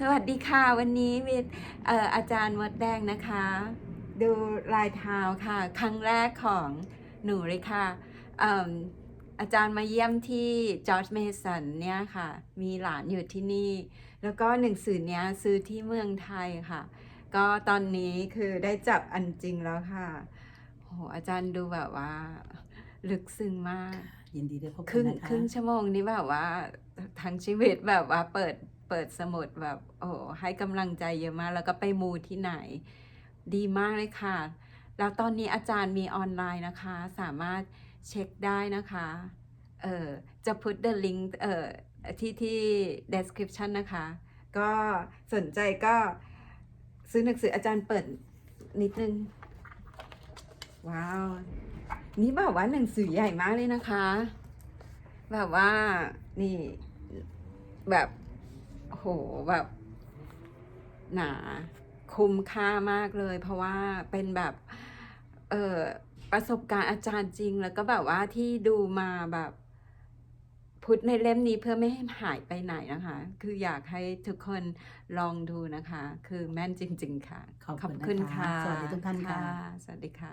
สวัสดีค่ะ วันนี้มีเอ่ออาจารย์มดแดงนะคะ ดูลายเท้าค่ะ ครั้งแรกของหนูเลยค่ะเอิ่มอาจารย์มาเยี่ยมที่จอร์จเมสันเนี่ยค่ะ มีหลานอยู่ที่นี่ แล้วก็หนังสือเนี้ยซื้อที่เมืองไทยค่ะ ก็ตอนนี้คือได้จับอันจริงแล้วค่ะโหอาจารย์ดูแบบว่า ลึกซึ้งมาก ยินดีได้พบคกัรึ่นงนะคะครึ่งชั่วโมงนี้แบบว่าทั้งชีวิตแบบว่าเปิด เปิดสมุดแบบโอ้โหให้กำลังใจเยอะมาก แล้วก็ไปมูที่ไหน ดีมากเลยค่ะ แล้วตอนนี้อาจารย์มีออนไลน์นะคะ สามารถเช็คได้นะคะ เออจะ put the link เออที่ที่ description นะคะ ก็สนใจก็ซื้อหนังสืออาจารย์เปิดนิดนึง ว้าว นี่แบบว่าหนังสือใหญ่มากเลยนะคะ แบบว่านี่แบบ แบบหนาคุ้มค่ามากเลย เพราะว่าเป็นแบบ เออประสบการณ์อาจารย์จริง แล้วก็แบบว่าที่ดูมาแบบพุทธในเล่มนี้เพื่อไม่ให้หายไปไหนนะคะ คืออยากให้ทุกคนลองดูนะคะ คือแม่นจริง ๆ ค่ะ ขอบคุณนะคะสวัสดีทุกท่านค่ะ สวัสดีค่ะ